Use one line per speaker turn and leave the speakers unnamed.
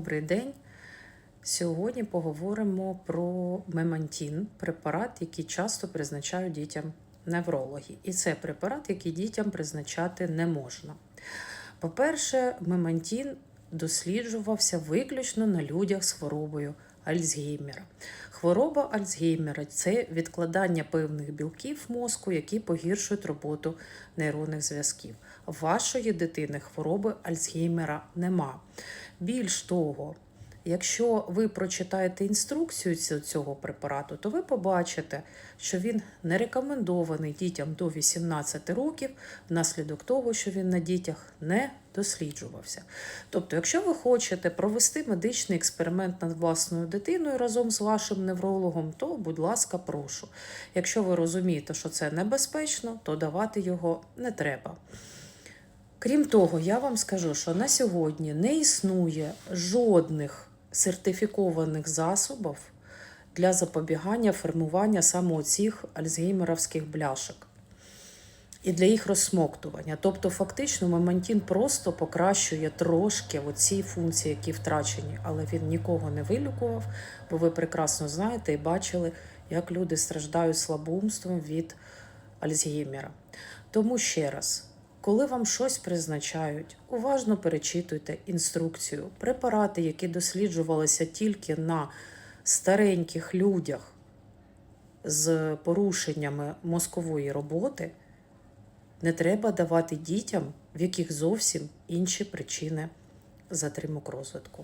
Добрий день. Сьогодні поговоримо про мемантін, препарат, який часто призначають дітям неврологи. І це препарат, який дітям призначати не можна. По-перше, мемантін досліджувався виключно на людях з хворобою Альцгеймера. Хвороба Альцгеймера це відкладання певних білків мозку, які погіршують роботу нейронних зв'язків. Вашої дитини хвороби Альцгеймера нема. Більш того, якщо ви прочитаєте інструкцію цього препарату, то ви побачите, що він не рекомендований дітям до 18 років внаслідок того, що він на дітях не досліджувався. Тобто, якщо ви хочете провести медичний експеримент над власною дитиною разом з вашим неврологом, то, будь ласка, прошу. Якщо ви розумієте, що це небезпечно, то давати його не треба. Крім того, я вам скажу, що на сьогодні не існує жодних сертифікованих засобів для запобігання формування саме оцих альцгеймеровських бляшок і для їх розсмоктування. Тобто, фактично, мемантін просто покращує трошки оці функції, які втрачені, але він нікого не вилікував, бо ви прекрасно знаєте і бачили, як люди страждають слабоумством від Альцгеймера. Тому ще раз. Коли вам щось призначають, уважно перечитуйте інструкцію. Препарати, які досліджувалися тільки на стареньких людях з порушеннями мозкової роботи, не треба давати дітям, в яких зовсім інші причини затримок розвитку.